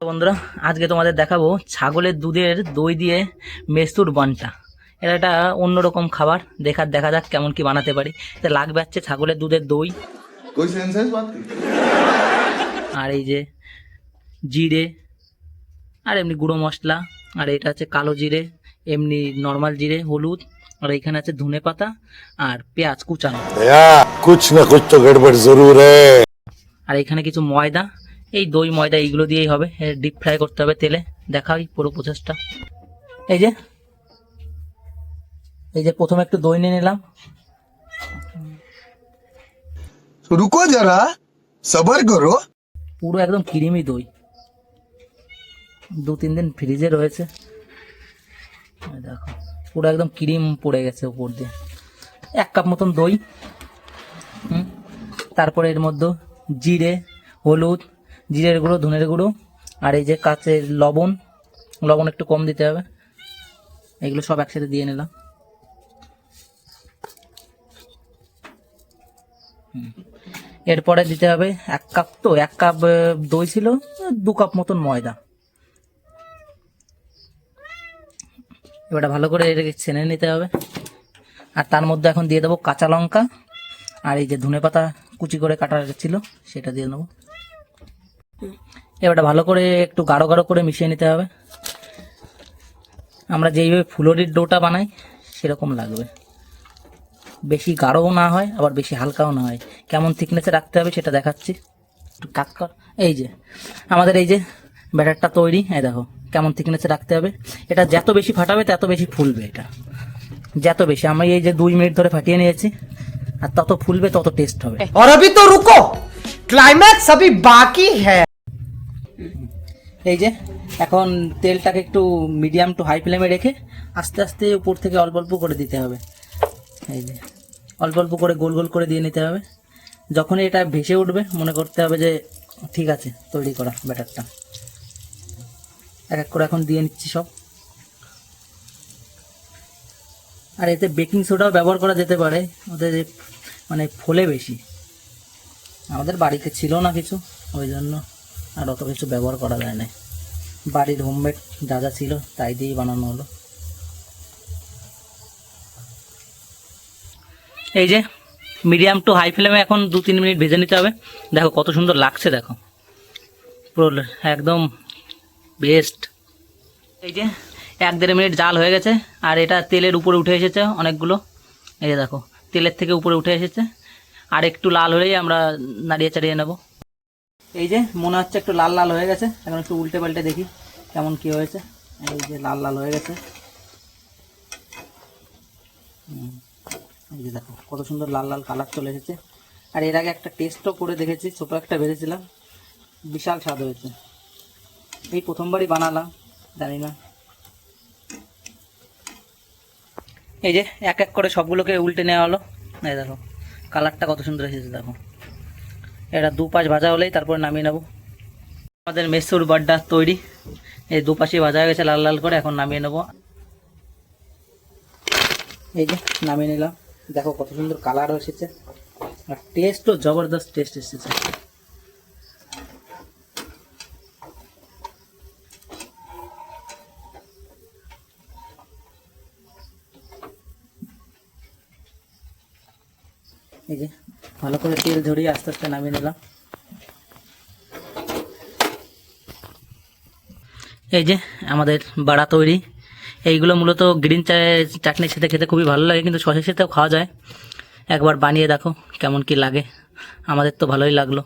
বন্ধুরা আজকে তোমাদের দেখাবো ছাগলের দুধের দই দিয়ে মেসুর বানটা। এটা একটা অন্যরকম খাবার দেখার দেখা যাক কেমন কি বানাতে পারি। এটা লাগবে হচ্ছে ছাগলের দুধের দই। আর এই যে জিরে আর এমনি গুঁড়ো মশলা আর এটা হচ্ছে কালো জিরে এমনি নর্মাল জিরে হলুদ আর এখানে আছে ধনে পাতা আর পেঁয়াজ কুচানো। হ্যাঁ, কুচ না কুচ তো গড়বড় জরুর আর এখানে কিছু ময়দা এই দই ময়দা এইগুলো দিয়েই হবে। ডিপ ফ্রাই করতে হবে তেলে। দেখা দেখাই পুরো প্রসেসটা এই যে এই যে প্রথমে একটু দই নিয়ে নিলাম। রুকো যারা সবার করো। পুরো একদম ক্রিমি দই। দু তিন দিন ফ্রিজে রয়েছে। দেখো পুরো একদম ক্রিম পড়ে গেছে উপর দিয়ে। এক কাপ মতন দই তারপরে এর মধ্যে জিরে হলুদ জিরের গুঁড়ো, ধনের গুঁড়ো, আর এই যে কাঁচের লবণ লবণ একটু কম দিতে হবে। এগুলো সব একসাথে দিয়ে নিলাম। এরপরে দিতে হবে এক কাপ তো, এক কাপ দই ছিল, দু কাপ মতন ময়দা। এবারে ভালো করে এটাকে ছেনে নিতে হবে। আর তার মধ্যে এখন দিয়ে দেবো কাঁচা লঙ্কা, আর এই যে ধনে পাতা কুচি করে কাটা ছিল, সেটা দিয়ে নেব এবারে ভালো করে একটু গাঢ় গাঢ় করে মিশিয়ে নিতে হবে আমরা যেইভাবে ফুলরির ডোটা বানাই সেরকম লাগবে বেশি গাঢ়ও না হয় আবার বেশি হালকাও না হয় কেমন থিকনেসে রাখতে হবে সেটা দেখাচ্ছি একটু কাট কর এই যে আমাদের এই যে ব্যাটারটা তৈরি এই দেখো কেমন থিকনেসে রাখতে হবে এটা যত বেশি ফাটাবে তত বেশি ফুলবে এটা যত বেশি আমি এই যে দুই মিনিট ধরে ফাটিয়ে নিয়েছি আর তত ফুলবে তত টেস্ট হবে और अभी तो रुको क्लाइमैक्स अभी बाकी है এই যে, এখন তেলটাকে একটু মিডিয়াম টু হাই ফ্লেমে রেখে আস্তে আস্তে উপর থেকে অল্প অল্প করে দিতে হবে। এই যে, অল্প অল্প করে গোল গোল করে দিয়ে নিতে হবে। যখনই এটা ভেসে উঠবে, মনে করতে হবে যে ঠিক আছে, তৈরি করা ব্যাটারটা। এক এক করে এখন দিয়ে নিচ্ছি সব। আর এতে বেকিং সোডাও ব্যবহার করা যেতে পারে, ওদের মানে ফোলে বেশি। আমাদের বাড়িতে ছিল না কিছু, ওই জন্য। আর অত কিছু ব্যবহার করা যায় না বাড়ির হোমমেড যা যা ছিল তাই দিয়েই বানানো হলো। এই যে, মিডিয়াম টু হাই ফ্লেমে এখন দু তিন মিনিট ভেজে নিতে হবে। দেখো কত সুন্দর লাগছে, দেখো। পুরো একদম বেস্ট এই যে, এক দেড় মিনিট জাল হয়ে গেছে, আর এটা তেলের উপরে উঠে এসেছে অনেকগুলো। এই যে দেখো, তেলের থেকে উপরে উঠে এসেছে। আর একটু লাল হলেই আমরা নাড়িয়ে চাড়িয়ে নেব। এই যে, মনে হচ্ছে একটু লাল লাল হয়ে গেছে। এখন একটু উল্টে পাল্টে দেখি কেমন কি হয়েছে। এই যে, লাল লাল হয়ে গেছে। এই যে দেখো, কত সুন্দর লাল লাল কালার চলে এসেছে। আর এর আগে একটা টেস্টও করে দেখেছি, ছোটো একটা ভেজেছিলাম বিশাল স্বাদ হয়েছে। এই প্রথমবারই বানালাম, জানি না। এই যে, এক এক করে সবগুলোকে উল্টে নেওয়া হলো। এই দেখো কালারটা কত সুন্দর এসেছে, দেখো। এটা দু পাশ ভাজা হলেই তারপর নামিয়ে নেব। আমাদের মেসুর বাড্ডা তৈরি। এই দু পাশে ভাজা হয়ে গেছে লাল লাল করে, এখন নামিয়ে নেব। এই যে নামিয়ে নিলাম। দেখো কত সুন্দর কালার এসেছে। আর টেস্টও জবরদস্ত টেস্ট এসেছে। এই যে, ভালো করে তেল ঝরিয়ে আস্তে আস্তে নামিয়ে নিলাম। এই যে, আমাদের বাড়া তৈরি। এইগুলো মূলত গ্রিন চায়ের চাটনির সাথে খেতে খুবই ভালো লাগে, কিন্তু সসের সাথেও খাওয়া যায়। একবার বানিয়ে দেখো কেমন কি লাগে। আমাদের তো ভালোই লাগল।